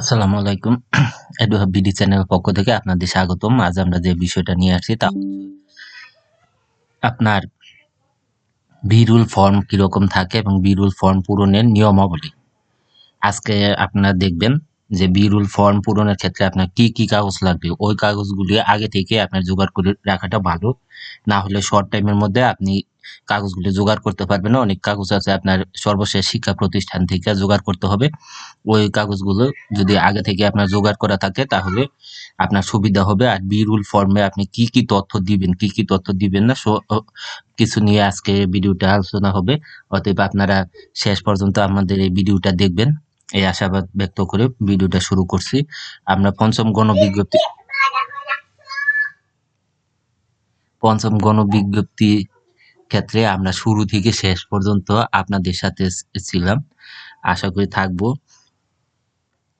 আসসালামু আলাইকুম। এডুহাব বিডি চ্যানেলের পক্ষ থেকে আপনাদের স্বাগতম। আজ আমরা যে বিষয়টা নিয়ে আসছি তা আপনার বিরুল ফর্ম কীরকম থাকে এবং বিরুল ফর্ম পূরণের নিয়মাবলী। আজকে আপনারা দেখবেন যে বিরুল ফর্ম পূরণের ক্ষেত্রে আপনার কি কি কাগজ লাগবে? ওই কাগজগুলি আগে থেকে আপনার জোগাড় করে রাখাটা ভালো। না হলে শর্ট টাইমের মধ্যে আপনি কাগজগুলি জোগাড় করতে পারবেন অনেক কাগজ আছে আপনার সর্বশেষ শিক্ষা প্রতিষ্ঠান থেকে জোগাড় করতে হবে। ওই কাগজগুলো যদি আগে থেকে আপনার জোগাড় করা থাকে তাহলে আপনার সুবিধা হবে। আর বিরুল ফর্মে আপনি কি কি তথ্য দিবেন, কি কি তথ্য দিবেন না কিছু নিয়ে আজকে ভিডিওটা আলোচনা হবে। অতএব আপনারা শেষ পর্যন্ত আমাদের এই ভিডিওটা দেখবেন। এই আশাবাদ ব্যক্ত করে ভিডিওটা শুরু করছি। আমরা পঞ্চম গণবিজ্ঞপ্তি পঞ্চম গণবিজ্ঞপ্তি ক্ষেত্রে আমরা শুরু থেকে শেষ পর্যন্ত আপনাদের সাথে ছিলাম। আশা করি থাকব।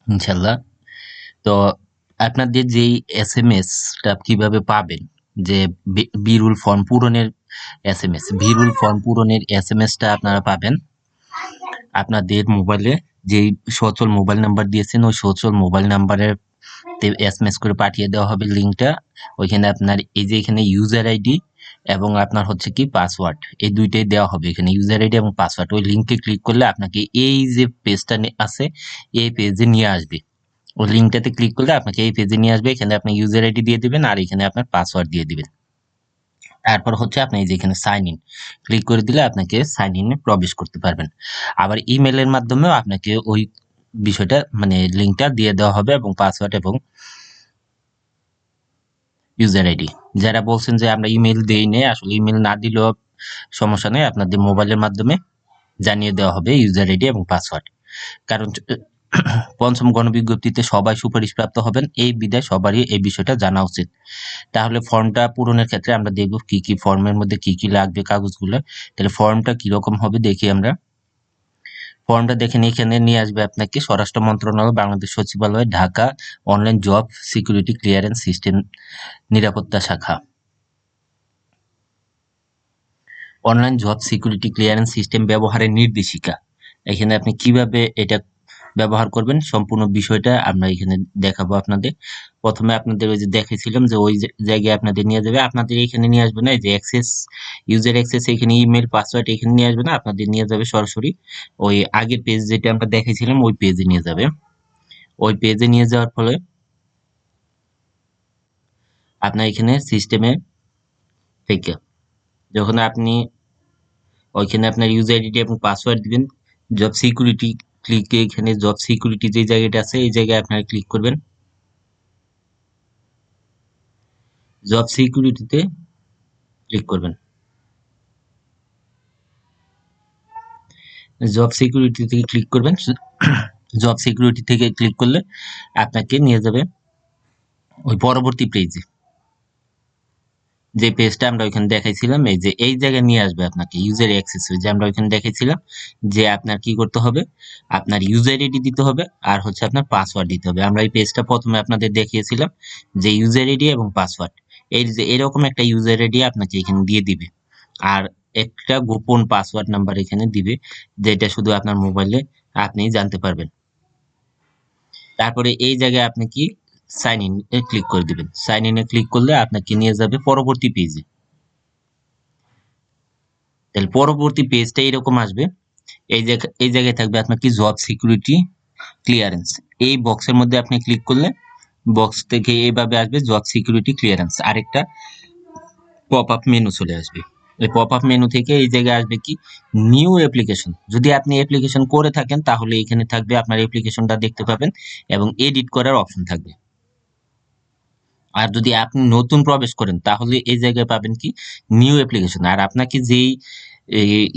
ইনশাল্লাহ। তো আপনাদের যেই এস এম এসটা কীভাবে পাবেন? যে বিরুল ফর্ম পূরণের এস এম এস বিরুল ফর্ম পূরণের এস এম এসটা আপনারা পাবেন। আপনাদের মোবাইলে যেই সচল মোবাইল নাম্বার দিয়েছেন, ওই সচল মোবাইল নাম্বারের এস এম এস করে পাঠিয়ে দেওয়া হবে লিঙ্কটা। ওইখানে আপনার এই যে এখানে ইউজার আইডি এবং আপনার হচ্ছে কি পাসওয়ার্ড এই দুইটাই দেওয়া হবে এখানে ইউজার আইডি এবং পাসওয়ার্ড ওই লিঙ্কে ক্লিক করলে আপনাকে এই যে পেজটা আছে, এই পেজে নিয়ে আসবে। ওই লিঙ্কটাতে ক্লিক করলে আপনাকে এই পেজে নিয়ে আসবে, এখানে আপনি ইউজার আইডি দিয়ে দিবেন আর এখানে আপনার পাসওয়ার্ড দিয়ে দিবেন। তারপর হচ্ছে আপনি এই যে এখানে সাইন ইন ক্লিক করে দিলে আপনাকে সাইন ইনে প্রবেশ করতে পারবেন। আবার ইমেলের মাধ্যমেও আপনাকে ওই বিষয়টা মানে লিঙ্কটা দিয়ে দেওয়া হবে এবং পাসওয়ার্ড এবং ইউজার আইডি যারা বলছেন যে আমরা ইমেল দেই নেই, আসলে ইমেল না দিলেও সমস্যা নেই, আপনাদের মোবাইলের মাধ্যমে জানিয়ে দেওয়া হবে ইউজার আইডি এবং পাসওয়ার্ড কারণ, পঞ্চম গণবিজ্ঞপ্তিতে সবাই সুপারিশপ্রাপ্ত হবেন, এই বিদায় সবারই এই বিষয়টা জানা উচিত। তাহলে ফর্মটা পূরণের ক্ষেত্রে আমরা দেখব কি কি ফর্মের মধ্যে কি কি লাগবে কাগজগুলো, তাহলে ফর্মটা কীরকম হবে দেখি আমরা ফর্মটা দেখে নিয়ে এখানে নিয়ে আসবে আপনাকে স্বরাষ্ট্র মন্ত্রণালয়, বাংলাদেশ সচিবালয়, Dhaka online job security clearance system নিরাপত্তা শাখা। Online job security clearance system ব্যবহারের নির্দেশিকা। এখানে আপনি কীভাবে এটা ব্যবহার করবেন সম্পূর্ণ বিষয়টা আমরা এখানে দেখাবো আপনাদের। প্রথমে আপনাদের ওই যে দেখেছিলাম যে ওই জায়গায় আপনাদের নিয়ে যাবে। আপনাদের এখানে নিয়ে আসবে না, এই যে অ্যাক্সেস ইউজার অ্যাক্সেস এখানে ইমেল পাসওয়ার্ড এখানে নিয়ে আসবে না, আপনাদের নিয়ে যাবে সরাসরি। ওই আগের পেজ যেটা আমরা দেখেছিলাম ওই পেজে নিয়ে যাবে। ওই পেজে নিয়ে যাওয়ার ফলে আপনার এখানে সিস্টেমে থেকে যখন আপনি ওইখানে আপনার ইউজার আইডি এবং পাসওয়ার্ড দিবেন জব সিকিউরিটি ক্লিকে এখানে জব সিকিউরিটি যে জায়গাটা আছে, এই জায়গায় আপনারা ক্লিক করবেন। জব সিকিউরিটিতে ক্লিক করবেন। জব সিকিউরিটি থেকে ক্লিক করবেন। জব সিকিউরিটি থেকে ক্লিক করলে আপনাকে নিয়ে যাবে ওই পরবর্তী পেজে যে পেজটা আমরা ওইখানে দেখাইছিলাম, এই যে এই জায়গায় নিয়ে আসবে আপনাকে ইউজার অ্যাক্সেস যে আমরা ওইখানে দেখাইছিলাম, যে আপনার কি করতে হবে? আপনার ইউজার আইডি দিতে হবে আর হচ্ছে আপনার পাসওয়ার্ড দিতে হবে। আমরা এই পেজটা প্রথমে আপনাদের দেখিয়েছিলাম যে ইউজার আইডি এবং পাসওয়ার্ড এই যে এরকম একটা ইউজার আইডি আপনাকে এখানে দিয়ে দিবে। আর একটা গোপন পাসওয়ার্ড নাম্বার এখানে দিবে, যেটা শুধু আপনার মোবাইলে আপনি জানতে পারবেন। তারপরে এই জায়গায় আপনি কি সাইন ইন এ ক্লিক করে দিবেন। সাইন ইন এ ক্লিক করলে আপনাকে নিয়ে যাবে পরবর্তী পেজে তাহলে পরবর্তী পেজটা এরকম আসবে। এই জায়গা, এই জায়গায় থাকবে আপনার কি? জব সিকিউরিটি ক্লিয়ারেন্স এই বক্সের মধ্যে আপনি ক্লিক করলে বক্স থেকে এইভাবে আসবে জব সিকিউরিটি ক্লিয়ারেন্স আরেকটা পপ আপ মেনু চলে আসবে। এই পপ আপ মেনু থেকে এই জায়গায় আসবে কি? নিউ অ্যাপ্লিকেশন যদি আপনি অ্যাপ্লিকেশন করে থাকেন, তাহলে এখানে থাকবে আপনার অ্যাপ্লিকেশনটা দেখতে পাবেন এবং এডিট করার অপশন থাকবে। আর যদি আপনি নতুন প্রবেশ করেন, তাহলে এই জায়গায় পাবেন কি? নিউ অ্যাপ্লিকেশন আর আপনাকে যেই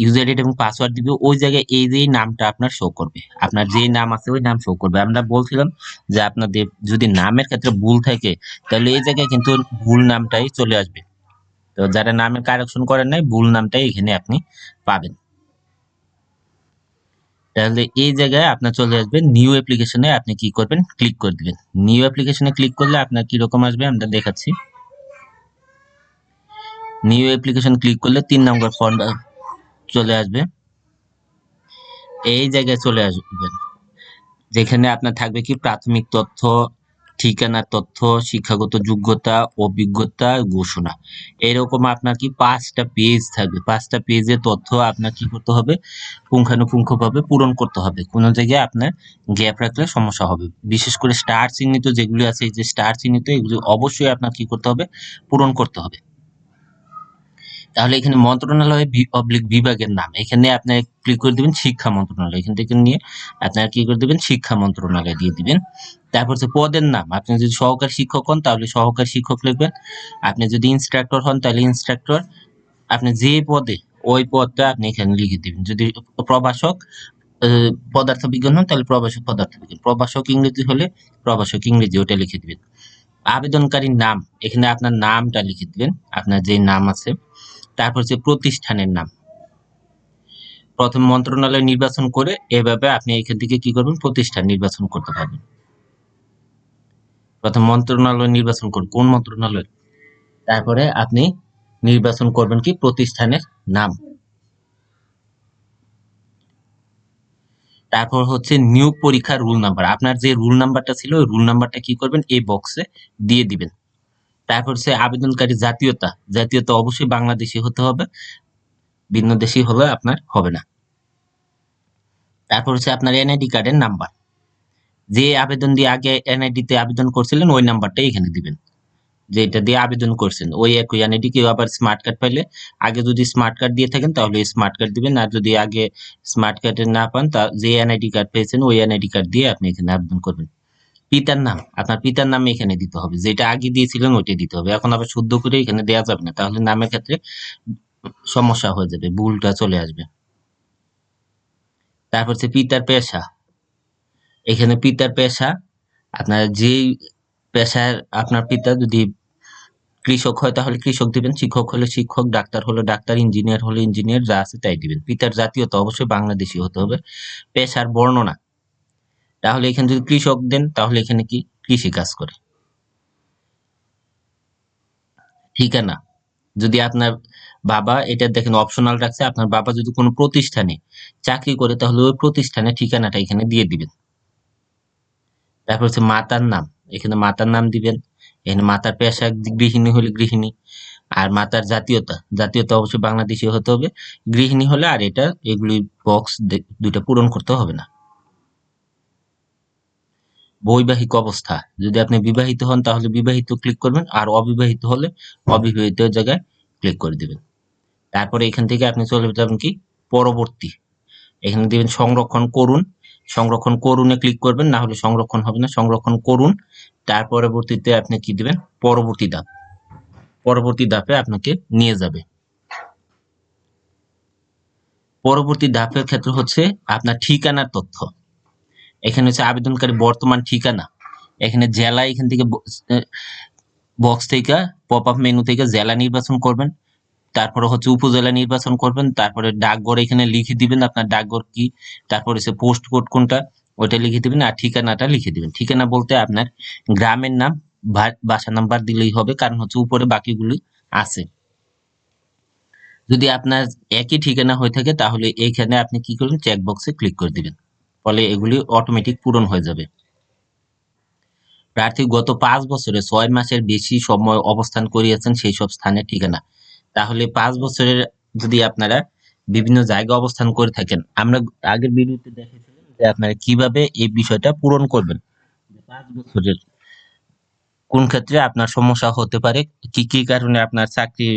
ইউজার আইডি এবং পাসওয়ার্ড দিবে, ওই জায়গায় এই যে নামটা আপনার শো করবে। আপনার যেই নাম আছে, ওই নাম শো করবে। আমরা বলছিলাম যে আপনাদের যদি নামের ক্ষেত্রে ভুল থাকে, তাহলে এই জায়গায় কিন্তু ভুল নামটাই চলে আসবে। তো যারা নামের কারেকশন করেন নাই, ভুল নামটাই এখানে আপনি পাবেন। তাহলে এই জায়গায় আপনার চলে আসবে নিউ অ্যাপ্লিকেশনে আপনি কি করবেন? ক্লিক করে দিবেন। নিউ অ্যাপ্লিকেশনে ক্লিক করলে আপনার কীরকম আসবে? আমরা দেখাচ্ছি। নিউ অ্যাপ্লিকেশন ক্লিক করলে তিন নম্বর ফর্ম চলে আসবে। এই জায়গায় চলে আসবেন। যেখানে আপনার থাকবে কি প্রাথমিক তথ্য ঠিকানার তথ্য, শিক্ষাগত যোগ্যতা, অভিজ্ঞতা, ঘোষণা। এরকম আপনার কি পাঁচটা পেজ থাকবে? পাঁচটা পেজের তথ্য আপনার কি করতে হবে? পুঙ্খানুপুঙ্খভাবে পূরণ করতে হবে। কোনো জায়গায় আপনার গ্যাপ রাখলে সমস্যা হবে। বিশেষ করে স্টার চিহ্নিত যেগুলি আছে, এই যে স্টার চিহ্নিত, এগুলি অবশ্যই আপনার কি করতে হবে? পূরণ করতে হবে। তাহলে এখানে মন্ত্রণালয় পাবলিক বিভাগের নাম। এখানে আপনি ক্লিক করে দিবেন শিক্ষা মন্ত্রণালয়। এখান থেকে নিয়ে আপনারা কি করে দিবেন? শিক্ষা মন্ত্রণালয় দিয়ে দিবেন। তারপর হচ্ছে পদের নাম। আপনি যদি সহকারী শিক্ষক হন, তাহলে সহকারী শিক্ষক লিখবেন। আপনি যদি ইনস্ট্রাক্টর হন, তাহলে ইনস্ট্রাক্টর আপনি যে পদে, ওই পদটা আপনি এখানে লিখে দিবেন। যদি প্রভাষক পদার্থ বিজ্ঞান হন, তাহলে প্রভাষক পদার্থ বিজ্ঞান প্রভাষক ইংরেজি হলে প্রভাষক ইংরেজি ওটা লিখে দিবেন। আবেদনকারীর নাম। এখানে আপনার নামটা লিখে দিবেন। আপনার যে নাম আছে। তারপর হচ্ছে প্রতিষ্ঠানের নাম। প্রথম মন্ত্রণালয় নির্বাচন করে এভাবে আপনি এখান থেকে কি করবেন? প্রতিষ্ঠান নির্বাচন করতে পারবেন। প্রথম মন্ত্রণালয় নির্বাচন করুন। কোন মন্ত্রণালয়? তারপরে আপনি নির্বাচন করবেন কি? প্রতিষ্ঠানের নাম। তারপর হচ্ছে নিয়োগ পরীক্ষার রুল নাম্বার। আপনার যে রুল নাম্বারটা ছিল, ওই রুল নাম্বারটা কি করবেন? এই বক্সে দিয়ে দিবেন। তারপর হচ্ছে আবেদনকারী জাতীয়তা। জাতীয়তা অবশ্যই বাংলাদেশি হতে হবে। ভিন্ন দেশি হলে আপনার হবে না। তারপর হচ্ছে আপনার এনআইডি কার্ডের নাম্বার যে আবেদন দিয়ে আগে এনআইডি তে আবেদন করছিলেন, ওই নাম্বারটা এখানে দিবেন। যে এটা দিয়ে আবেদন করছেন, ওই একই এনআইডি কেউ আবার স্মার্ট কার্ড পাইলে আগে যদি স্মার্ট কার্ড দিয়ে থাকেন, তাহলে স্মার্ট কার্ড দিবেন। আর যদি আগে স্মার্ট কার্ডের না পান, তা যে এনআইডি কার্ড পেয়েছেন, ওই এনআইডি কার্ড দিয়ে আপনি এখানে আবেদন করবেন। পিতার নাম, আপনার পিতার নাম এখানে দিতে হবে। যেটা আগে দিয়েছিলেন ওইটাই দিতে হবে। এখন আবার শুদ্ধ করে এখানে দেওয়া যাবে না। তাহলে নামের ক্ষেত্রে সমস্যা হয়ে যাবে, ভুলটা চলে আসবে। তারপর হচ্ছে পিতার পেশা। এখানে পিতার পেশা, আপনার যেই পেশার আপনার পিতা যদি কৃষক হয়, তাহলে কৃষক দিবেন। শিক্ষক হলে শিক্ষক, ডাক্তার হলে ডাক্তার, ইঞ্জিনিয়ার হলে ইঞ্জিনিয়ার, যা আছে তাই দিবেন। পিতার জাতীয়তা অবশ্যই বাংলাদেশি হতে হবে। পেশার বর্ণনা। তাহলে এখানে যদি কৃষক দেন, তাহলে এখানে কি? কৃষি কাজ করে। ঠিকানা যদি আপনার বাবা এটা দেখেন অপশনাল রাখছে, আপনার বাবা যদি কোনো প্রতিষ্ঠানে চাকরি করে, তাহলে ওই প্রতিষ্ঠানে ঠিকানাটা এখানে দিয়ে দিবেন। তারপর হচ্ছে মাতার নাম, এখানে মাতার নাম দিবেন, এখানে মাতার পেশা গৃহিণী হলে গৃহিণী, আর মাতার জাতীয়তা জাতীয়তা অবশ্যই বাংলাদেশি হতে হবে, গৃহিণী হলে আর এটা, এগুলি বক্স দুইটা পূরণ করতে হবে না। বৈবাহিক অবস্থা। যদি আপনি বিবাহিত হন, তাহলে বিবাহিত ক্লিক করবেন, আর অবিবাহিত হলে অবিবাহিত জায়গায় ক্লিক করে দিবেন। তারপরে এখান থেকে আপনি চলে যাবেন কি? পরবর্তী। এখানে দিবেন সংরক্ষণ করুন। সংরক্ষণ করুনে ক্লিক করবেন, না হলে সংরক্ষণ হবে না। সংরক্ষণ করুন। তার পরবর্তীতে আপনি কি দিবেন? পরবর্তী ধাপ। পরবর্তী ধাপে আপনাকে নিয়ে যাবে। পরবর্তী ধাপের ক্ষেত্রে হচ্ছে আপনার ঠিকানার তথ্য। এখানে হচ্ছে আবেদনকারী বর্তমান ঠিকানা। এখানে জেলা এখান থেকে বক্স থেকে পপ আপ মেনু থেকে জেলা নির্বাচন করবেন। তারপরে হচ্ছে উপজেলা নির্বাচন করবেন। তারপরে ডাকঘর এখানে লিখে দিবেন আপনার ডাকঘর কি। তারপরে হচ্ছে পোস্ট কোড কোনটা, ওইটা লিখে দিবেন আর ঠিকানাটা লিখে দিবেন। ঠিকানা বলতে আপনার গ্রামের নাম বাসা নাম্বার দিলেই হবে, কারণ হচ্ছে উপরে বাকিগুলি আছে। যদি আপনার একই ঠিকানা হয়ে থাকে, তাহলে এইখানে আপনি কি করবেন? চেক বক্সে ক্লিক করে দিবেন। ফলে এগুলি অটোমেটিক পূরণ হয়ে যাবে। প্রার্থী গত পাঁচ বছরে ছয় মাসের বেশি সময় অবস্থান করিয়াছেন সেই সব স্থানের ঠিকানা। তাহলে পাঁচ বছরের যদি আপনারা বিভিন্ন জায়গায় অবস্থান করে থাকেন, আমরা আগের ভিডিওতে দেখেছিলাম যে আপনারা কীভাবে এই বিষয়টা পূরণ করবেন। পাঁচ বছরের কোন ক্ষেত্রে আপনার সমস্যা হতে পারে, কি কি কারণে আপনার চাকরি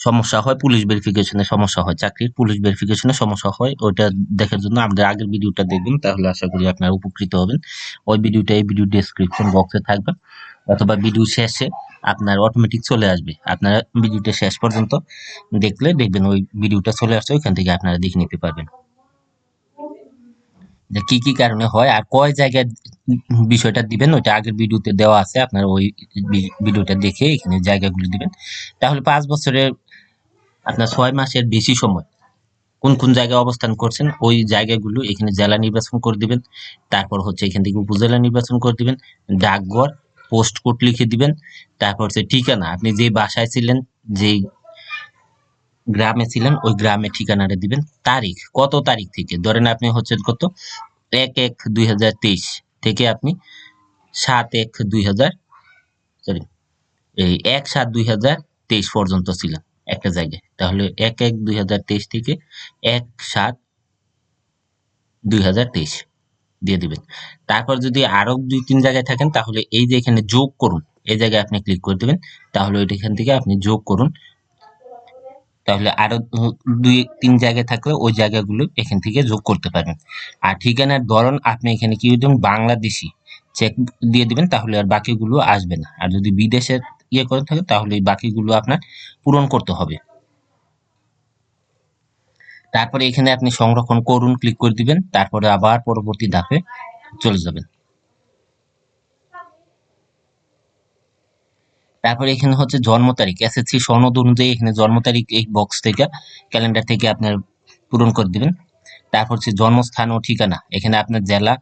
সমস্যা হয়, পুলিশ ভেরিফিকেশনে সমস্যা হয়, চাকরির পুলিশ ভেরিফিকেশনে সমস্যা হয়, ওইটা দেখার জন্য আমাদের আগের ভিডিওটা দেখবেন, তাহলে আশা করি আপনারা উপকৃত হবেন। ওই ভিডিওটা এই ভিডিও ডেসক্রিপশন বক্সে থাকবে, অথবা ভিডিও শেষে আপনার অটোমেটিক চলে আসবে। আপনারা ভিডিওটা শেষ পর্যন্ত দেখলে দেখবেন ওই ভিডিওটা চলে আসছে, ওইখান থেকে আপনারা দেখে নিতে পারবেন। যে কি কি কারণে হয় আর কয় জায়গায় বিষয়টা দিবেন, ওইটা আগের ভিডিওতে দেওয়া আছে, আপনারা ওই ভিডিওটা দেখে এখানে জায়গাগুলো দিবেন। তাহলে পাঁচ বছরের আপনার ছয় মাসের বেশি সময় কোন কোন জায়গায় অবস্থান করছেন, ওই জায়গাগুলো এখানে জেলা নির্বাচন করে দিবেন, তারপর হচ্ছে এখান থেকে উপজেলা নির্বাচন করে দিবেন, ডাকঘর, পোস্ট কোড লিখে দিবেন, তারপর হচ্ছে ঠিকানা, আপনি যে বাসায় ছিলেন, যেই গ্রামে ছিলেন, ওই গ্রামে ঠিকানাটা দিবেন। তারিখ, কত তারিখ থেকে? ধরেন আপনি হচ্ছে কত? এক এক দুই থেকে আপনি সাত এক দুই হাজার সরি এই এক সাত দুই হাজার তেইশ পর্যন্ত ছিলেন একটা জায়গায়। তাহলে এক এক দুই হাজার তেইশ থেকে এক সাত দুই হাজার তেইশ দিয়ে দিবেন। তারপর যদি আরও দুই তিন জায়গায় থাকেন, তাহলে এই যে এখানে যোগ করুন, এই জায়গায় আপনি ক্লিক করে দেবেন। তাহলে ওইটা এখান থেকে আপনি যোগ করুন তাহলে আরও দুই, তিন জায়গায় থাকলে ওই জায়গাগুলো এখান থেকে যোগ করতে পারবেন। আর ঠিকানার ধরন আপনি এখানে কি দেবেন? বাংলাদেশি। চেক দিয়ে দিবেন, তাহলে আর বাকিগুলো আসবে না। আর যদি বিদেশের ইয়ে করে থাকে, তাহলে এই বাকিগুলো আপনার পূরণ করতে হবে। তারপরে এখানে আপনি সংরক্ষণ করুন ক্লিক করে দিবেন, তারপরে আবার পরবর্তী ধাপে চলে যাবেন। তারপরে এখানে হচ্ছে জন্ম তারিখ এসএসসি সনদ অনুযায়ী এখানে জন্ম তারিখ এই বক্স থেকে ক্যালেন্ডার থেকে আপনার পূরণ করে দিবেন। তারপর হচ্ছে জন্মস্থান ও ঠিকানা, এখানে আপনার জেলা,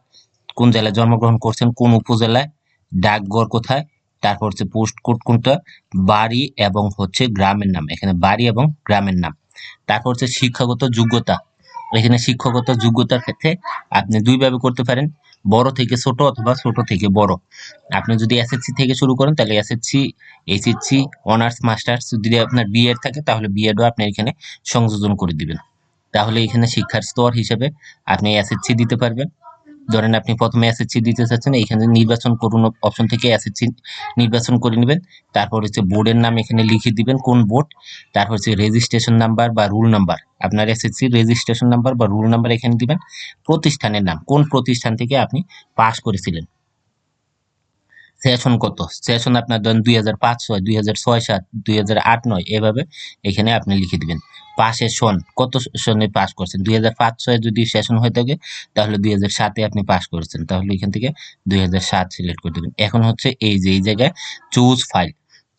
কোন জেলায় জন্মগ্রহণ করছেন, কোন উপজেলায় ডাকঘর কোথায়, তারপর হচ্ছে পোস্ট কোড কোনটা, বাড়ি এবং হচ্ছে গ্রামের নাম, এখানে বাড়ি এবং গ্রামের নাম। তারপর হচ্ছে শিক্ষাগত যোগ্যতা, এখানে শিক্ষাগত যোগ্যতার ক্ষেত্রে আপনি দুইভাবে করতে পারেন বড় থেকে ছোট অথবা ছোট থেকে বড়। আপনি যদি এসএসসি থেকে শুরু করেন, তাহলে এসএসসি এইচএসসি অনার্স মাস্টার্স যদি আপনার বিএড থাকে, তাহলে বিএডও আপনি এখানে সংযোজন করে দিবেন। তাহলে এখানে শিক্ষার স্তর হিসেবে আপনি এসএসসি দিতে পারবেন। ধরেন আপনি প্রথমে এসএসসি দিতে চাচ্ছেন এখানে নির্বাচন করুন অপশন থেকে এসএসসি নির্বাচন করে নেবেন। তারপর হচ্ছে বোর্ডের নাম এখানে লিখে দিবেন কোন বোর্ড। তারপর হচ্ছে রেজিস্ট্রেশন নাম্বার বা রুল নাম্বার আপনার এসএসসি রেজিস্ট্রেশন নাম্বার বা রুল নাম্বার এখানে দিবেন। প্রতিষ্ঠানের নাম, কোন প্রতিষ্ঠান থেকে আপনি পাস করেছিলেন। সেশন কত? সেশন আপনার ধরেন দুই হাজার পাঁচ ছয় দুই হাজার ছয় সাত, দুই হাজার আট নয়, এভাবে এখানে আপনি লিখে দিবেন। পাশের সন, কত সনে পাস করছেন? দুই হাজার পাঁচ ছয় যদি সেশন হয়ে থাকে, তাহলে দুই হাজার সাতে আপনি পাস করেছেন। তাহলে এখান থেকে দুই হাজার সাত সিলেক্ট করে দেবেন। এখন হচ্ছে এই যে, এই জায়গায় চুজ ফাইল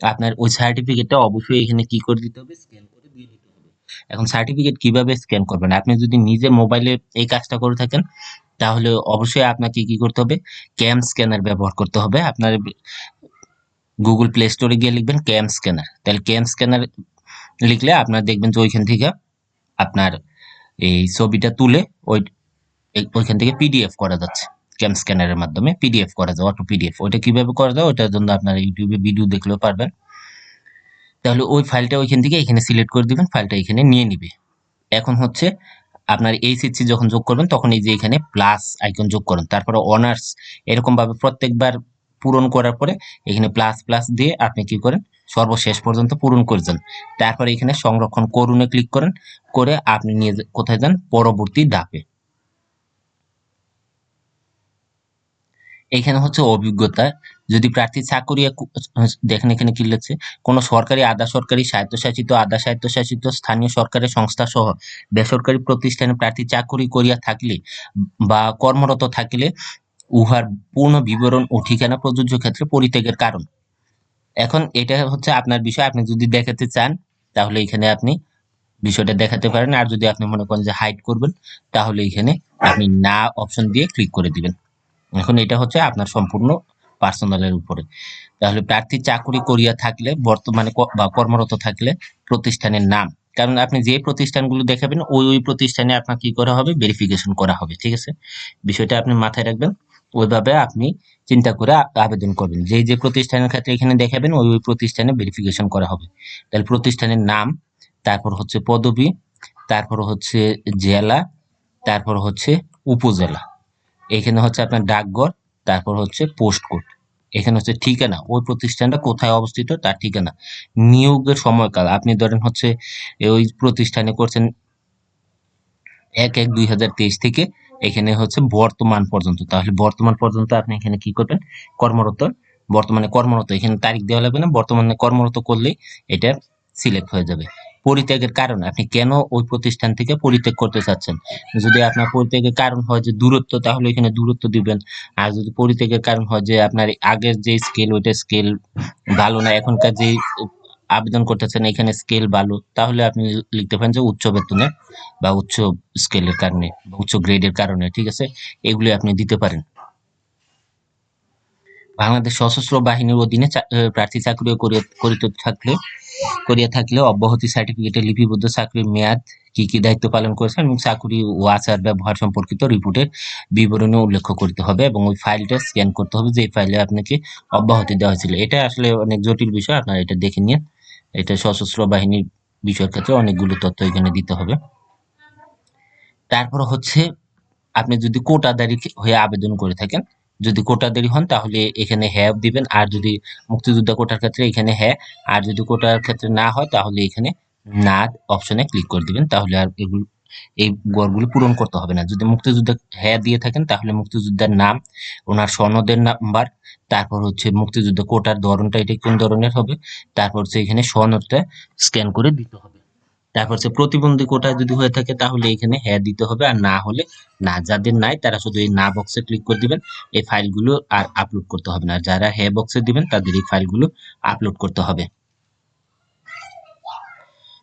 আপনার ওই সার্টিফিকেটটা অবশ্যই এখানে কি করে দিতে হবে? স্ক্যান করে দিয়ে দিতে হবে। এখন সার্টিফিকেট কীভাবে স্ক্যান করবেন? আপনি যদি নিজে মোবাইলে এই কাজটা করে থাকেন তাহলে অবশ্যই আপনাকে কি করতে হবে? ক্যাম স্ক্যানার ব্যবহার করতে হবে। আপনার গুগল প্লে স্টোরে গিয়ে লিখবেন ক্যাম স্ক্যানার তাহলে ক্যাম স্ক্যানার লিখলে আপনার দেখবেন যে ওইখান থেকে আপনার এই ছবিটা তুলে ওই ওইখান থেকে পিডিএফ করা যাচ্ছে। ক্যাম স্ক্যানারের মাধ্যমে পিডিএফ করা যায় অটো পিডিএফ ওইটা কীভাবে করা যায়? ওইটার জন্য আপনার ইউটিউবে ভিডিও দেখলেও পারবেন। তাহলে ওই ফাইলটা ওইখান থেকে এখানে সিলেক্ট করে দিবেন ফাইলটা এখানে নিয়ে নিবে। এখন হচ্ছে আপনার এইচএসসি যখন যোগ করবেন, তখন এই যে এখানে প্লাস আইকন যোগ করুন। তারপরে অনার্স এরকম ভাবে প্রত্যেকবার পূরণ করার পরে এখানে প্লাস প্লাস দিয়ে আপনি কি করেন? সর্বশেষ পর্যন্ত পূরণ করে যান তারপরে এখানে সংরক্ষণ করুনে ক্লিক করেন, করে আপনি নিয়ে কোথায় যান? পরবর্তী ধাপে। এখানে হচ্ছে অভিজ্ঞতা। যদি প্রার্থী চাকরি দেখেন এখানে কি লিখছে, কোন সরকারি আধা সরকারি স্বায়ত্তশাসিত আধা স্বায়ত্তশাসিত স্থানীয় সরকারি সংস্থা সহ বেসরকারি প্রতিষ্ঠানে প্রার্থী চাকরি করিয়া থাকলে বা কর্মরত থাকলে উহার পূর্ণ বিবরণ ও ঠিকানা প্রযোজ্য ক্ষেত্রে পরিত্যাগের কারণ। এখন এটা হচ্ছে আপনার বিষয়, আপনি যদি দেখাতে চান, তাহলে এখানে আপনি বিষয়টা দেখাতে পারেন। আর যদি আপনি মনে করেন যে হাইড করবেন, তাহলে এখানে আপনি না অপশন দিয়ে ক্লিক করে দিবেন। এখন এটা হচ্ছে আপনার সম্পূর্ণ পার্সোনালের উপরে। তাহলে প্রার্থী চাকরি করিয়া থাকলে, বর্তমানে বা কর্মরত থাকলে প্রতিষ্ঠানের নাম। কারণ আপনি যে প্রতিষ্ঠানগুলো দেখাবেন, ওই ওই প্রতিষ্ঠানে আপনার কি করা হবে? ভেরিফিকেশন করা হবে, ঠিক আছে? বিষয়টা আপনি মাথায় রাখবেন। ওইভাবে আপনি চিন্তা করে আবেদন করবেন। যে যে প্রতিষ্ঠানের ক্ষেত্রে এখানে দেখাবেন, ওই ওই প্রতিষ্ঠানে ভেরিফিকেশন করা হবে। তাহলে প্রতিষ্ঠানের নাম, তারপর হচ্ছে পদবি, তারপর হচ্ছে জেলা, তারপর হচ্ছে উপজেলা। এখানে হচ্ছে আপনার ডাকঘর তারপর হচ্ছে পোস্ট কোড এখানে হচ্ছে ঠিকানা, ওই প্রতিষ্ঠানটা কোথায় অবস্থিত তার ঠিকানা। নিয়োগের সময়কাল, আপনি ধরেন হচ্ছে ওই প্রতিষ্ঠানে করছেন এক এক দুই হাজার তেইশ থেকে এখানে হচ্ছে বর্তমান পর্যন্ত। তাহলে বর্তমান পর্যন্ত আপনি এখানে কি করবেন? কর্মরত, বর্তমানে কর্মরত, এখানে তারিখ দেওয়া লাগবে না, বর্তমানে কর্মরত করলেই এটা সিলেক্ট হয়ে যাবে। পরিত্যাগের কারণ। আপনি কেন ওই প্রতিষ্ঠান থেকে পরিত্যাগ করতে চাচ্ছেন? যদি আপনার পরিত্যাগের কারণ হয় যে দূরত্ব, তাহলে এখানে দূরত্ব দিবেন। আর যদি পরিত্যাগের কারণ হয় যে আপনার আগের যে স্কেল ওইটা স্কেল ভালো না, এখনকার যে আবেদন করতেছেন, এখানে স্কেল ভালো, তাহলে আপনি লিখতে পারেন যে উচ্চ বেতনে বা উচ্চ স্কেলের কারণে বা উচ্চ গ্রেডের কারণে, ঠিক আছে? এগুলি আপনি দিতে পারেন। বাংলাদেশ সশস্ত্র বাহিনীর অধীনে প্রার্থী চাকরি করিয়া করিতে থাকলে করিয়া থাকলে অব্যাহতি সার্টিফিকেটে লিপিবদ্ধ চাকরির মেয়াদ কি কি দায়িত্ব পালন করেছেন এবং চাকরি ও আচার ব্যবহার সম্পর্কিত রিপোর্টের বিবরণী উল্লেখ করতে হবে এবং ওই ফাইলটা স্ক্যান করতে হবে যে ফাইলে আপনাকে অব্যাহতি দেওয়া হয়েছিল। এটা আসলে অনেক জটিল বিষয়, আপনারা এটা দেখে নিন। এটা সশস্ত্র বাহিনীর বিষয়ের ক্ষেত্রে অনেকগুলো তথ্য এখানে দিতে হবে। তারপর হচ্ছে, আপনি যদি কোটাদারি হয়ে আবেদন করে থাকেন যদি কোটাদারি হন, তাহলে এখানে হ্যাঁ দিবেন। আর যদি মুক্তিযোদ্ধা কোটার ক্ষেত্রে এখানে হ্যাঁ আর যদি কোটার ক্ষেত্রে না হয়, তাহলে এখানে না অপশনে ক্লিক করে দিবেন। তাহলে আর এগুলো, এই গড়গুলো পূরণ করতে হবে না। যদি মুক্তিযোদ্ধা হ্যাঁ দিয়ে থাকেন, তাহলে মুক্তিযোদ্ধার নাম, ওনার সনদের নাম্বার, তারপর হচ্ছে মুক্তিযুদ্ধ কোটার ধরনটা, এটা কোন ধরনের হবে, তারপর হচ্ছে এখানে সনদটা স্ক্যান করে দিতে হবে। তারপর হচ্ছে প্রতিবন্ধী কোটা যদি হয়ে থাকে, তাহলে এখানে হ্যাঁ দিতে হবে। আর না হলে না, যাদের নাই, তারা শুধু এই না বক্সে ক্লিক করে দিবেন। এই ফাইলগুলো আর আপলোড করতে হবে না। যারা হ্যাঁ বক্সে দিবেন, তাদের এই ফাইলগুলো আপলোড করতে হবে।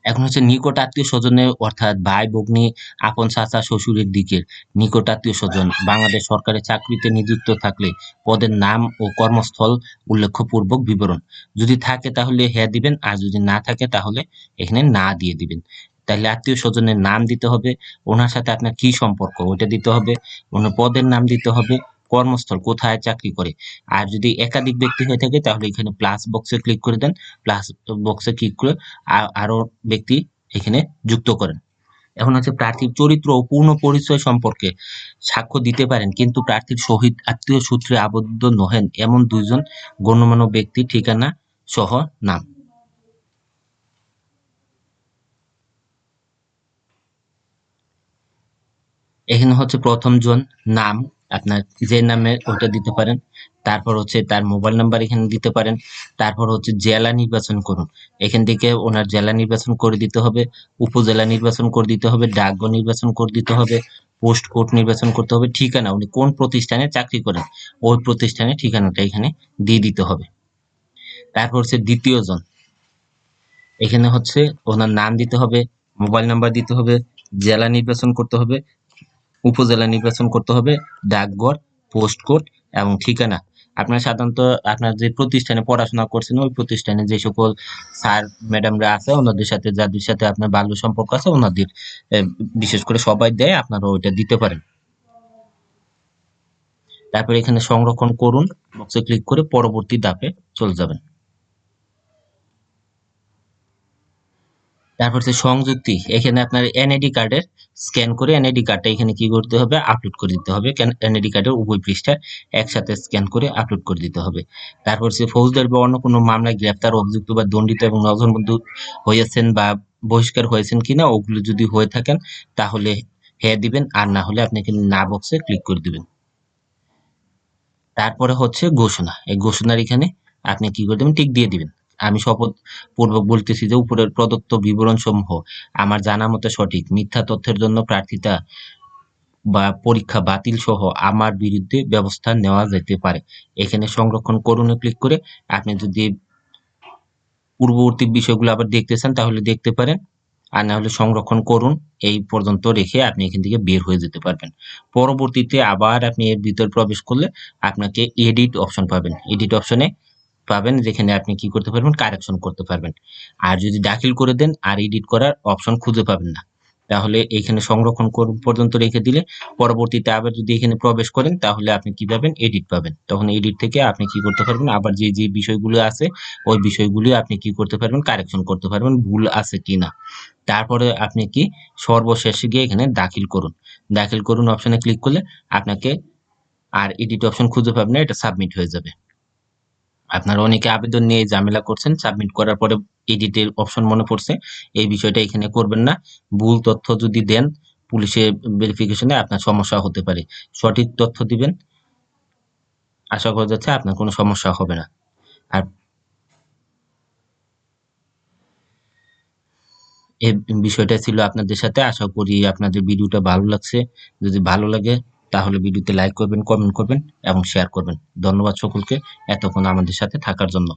এখন হচ্ছে নিকট আত্মীয় স্বজনের অর্থাৎ ভাই, ভগ্নি, আপন চাচা, শ্বশুরের দিকের নিকট আত্মীয় স্বজন। বাংলাদেশ সরকারের চাকরিতে নিযুক্ত থাকলে পদের নাম ও কর্মস্থল উল্লেখপূর্বক বিবরণ। যদি থাকে তাহলে হ্যাঁ দিবেন, আর যদি না থাকে তাহলে এখানে না দিয়ে দিবেন। তাহলে আত্মীয় স্বজনের নাম দিতে হবে, ওনার সাথে আপনার কি সম্পর্ক? ওটা দিতে হবে, ওনার পদের নাম দিতে হবে কর্মস্থল, কোথায় চাকরি করে। আর যদি একাধিক ব্যক্তি হয়ে থাকে, তাহলে এখানে প্লাস বক্সে ক্লিক করে দেন। প্লাস বক্সে ক্লিক করে আরও ব্যক্তি এখানে যুক্ত করেন। এখন হচ্ছে প্রার্থীর চরিত্র ও পূর্ণ পরিচয় সম্পর্কে সাক্ষ্য দিতে পারেন, কিন্তু প্রার্থীর সহিত আত্মীয় সূত্রে আবদ্ধ নহেন এমন দুইজন গণ্যমান্য ব্যক্তি, ঠিকানা সহ নাম। এখানে হচ্ছে প্রথম জন নাম। আপনার যে নামে ওটা দিতে পারেন। তারপর হচ্ছে তার মোবাইল নাম্বার এখানে দিতে পারেন। তারপর হচ্ছে জেলা নির্বাচন করুন। এখান থেকে ওনার জেলা নির্বাচন করে দিতে হবে, উপজেলা নির্বাচন করে দিতে হবে, ডাকঘর নির্বাচন করে দিতে হবে, পোস্ট কোর্ট নির্বাচন করতে হবে, ঠিকানা, উনি কোন প্রতিষ্ঠানে চাকরি করেন, ওই প্রতিষ্ঠানে ঠিকানাটা এখানে দিয়ে দিতে হবে। তারপর হচ্ছে দ্বিতীয় জন। এখানে হচ্ছে ওনার নাম দিতে হবে, মোবাইল নাম্বার দিতে হবে, জেলা নির্বাচন করতে হবে উপজেলা নির্বাচন করতে হবে, ডাকঘর, পোস্ট কোড এবং ঠিকানা। আপনার সাধারণত আপনার যে প্রতিষ্ঠানে পড়াশোনা করছেন, ওই প্রতিষ্ঠানে যে সকল স্যার, ম্যাডামরা আছে, ওনাদের সাথে, যাদের সাথে আপনার বাল্য সম্পর্ক আছে, ওনাদের বিশেষ করে সবাই দেয় আপনারা ওইটা দিতে পারেন। তারপরে এখানে সংরক্ষণ করুন বক্সে ক্লিক করে পরবর্তী ধাপে চলে যাবেন। তারপর হচ্ছে সংযুক্তি, এখানে আপনার এনআইডি কার্ডের স্ক্যান করে এনআইডি কার্ডটা এখানে কি করতে হবে? আপলোড করে দিতে হবে। এনআইডি কার্ডের উভয় পৃষ্ঠা একসাথে স্ক্যান করে আপলোড করে দিতে হবে। তারপর হচ্ছে ফৌজদারি বা অন্য কোনো মামলায় গ্রেপ্তার, অভিযুক্ত বা দণ্ডিত এবং নজরবন্ধু হয়েছেন বা বহিষ্কার হয়েছেন কিনা, ওগুলো যদি হয়ে থাকেন, তাহলে হ্যাঁ দিবেন, আর না হলে আপনি এখানে না বক্সে ক্লিক করে দিবেন। তারপরে হচ্ছে ঘোষণা। এই ঘোষণার এখানে আপনি কি করে দেবেন? টিক দিয়ে দিবেন। আমি শপথ পূর্বক বলতেছি যে উপরের প্রদত্ত বিবরণ সমূহ আমার জানা মতে সঠিক। মিথ্যা তথ্যের জন্য প্রার্থিতা বা পরীক্ষা বাতিল সহ আমার বিরুদ্ধে ব্যবস্থা নেওয়া যেতে পারে। এখানে সংরক্ষণ করুন ক্লিক করে আপনি যদি পূর্ববর্তী বিষয়গুলো আবার দেখতে চান তাহলে দেখতে পারেন। আর না হলে সংরক্ষণ করুন, এই পর্যন্ত রেখে আপনি এখান থেকে বের হয়ে যেতে পারবেন। পরবর্তীতে আবার আপনি এর ভিতর প্রবেশ করলে আপনাকে এডিট অপশন পাবেন। এডিট অপশনে পাবেন, যেখানে আপনি কি করতে পারবেন? কারেকশন করতে পারবেন। আর যদি দাখিল করে দেন আর এডিট করার অপশন খুঁজে পাবেন না। তাহলে এখানে সংরক্ষণ পর্যন্ত রেখে দিলে পরবর্তীতে আবার যদি এখানে প্রবেশ করেন, তাহলে আপনি কি পাবেন? এডিট পাবেন। তখন এডিট থেকে আপনি কি করতে পারবেন? আবার যে যে বিষয়গুলো আছে, ওই বিষয়গুলি আপনি কি করতে পারবেন? কারেকশন করতে পারবেন, ভুল আছে কি না। তারপরে আপনি কি সর্বশেষে গিয়ে এখানে দাখিল করুন। দাখিল করুন অপশনে ক্লিক করলে আপনাকে আর এডিট অপশন খুঁজে পাবেন না, এটা সাবমিট হয়ে যাবে। আপনারা অনেকে আবেদন নিয়ে ঝামেলা করছেন সাবমিট করার পরে এডিটের অপশন মনে পড়ছে। এই বিষয়টা এখানে করবেন না। ভুল তথ্য যদি দেন, পুলিশে ভেরিফিকেশনে আপনার সমস্যা হতে পারে। সঠিক তথ্য দিবেন, আশা করা যাচ্ছে আপনার কোনো সমস্যা হবে না। আর এই বিষয়টা ছিল আপনাদের সাথে। আশা করি আপনাদের ভিডিওটা ভালো লাগছে। যদি ভালো লাগে তাহলে ভিডিওতে লাইক করবেন কমেন্ট করবেন এবং শেয়ার করবেন। ধন্যবাদ সকলকে। এতক্ষণ আমাদের সাথে থাকার জন্য।